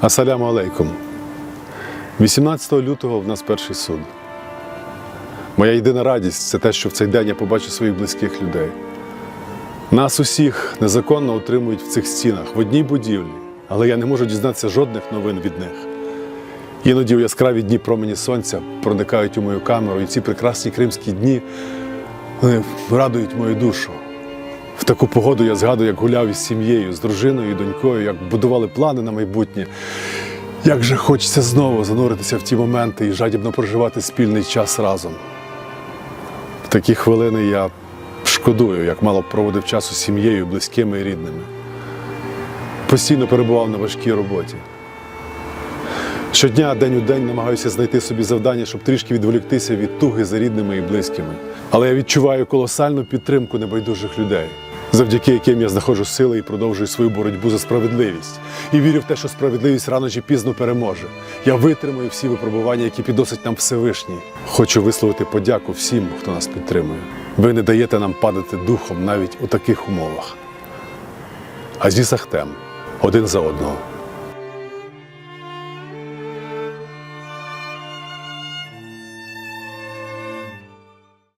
Асаляму алейкум. 18 лютого в нас перший суд. Моя єдина радість це те, що в цей день я побачу своїх близьких людей. Нас усіх незаконно утримують в цих стінах в одній будівлі, але я не можу дізнатися жодних новин від них. Іноді у яскраві дні промені сонця проникають у мою камеру, і ці прекрасні кримські дні вони радують мою душу. В таку погоду я згадую, як гуляв із сім'єю, з дружиною і донькою, як будували плани на майбутнє. Як же хочеться знову зануритися в ті моменти і жадібно проживати спільний час разом. В такі хвилини я шкодую, як мало б проводив час із сім'єю, близькими і рідними. Постійно перебував на важкій роботі. Щодня, день у день, намагаюся знайти собі завдання, щоб трішки відволіктися від туги за рідними і близькими. Але я відчуваю колосальну підтримку небайдужих людей, завдяки яким я знаходжу сили і продовжую свою боротьбу за справедливість. І вірю в те, що справедливість рано чи пізно переможе. Я витримаю всі випробування, які підносить нам Всевишній. Хочу висловити подяку всім, хто нас підтримує. Ви не даєте нам падати духом навіть у таких умовах. Азіз Ахтем один за одного.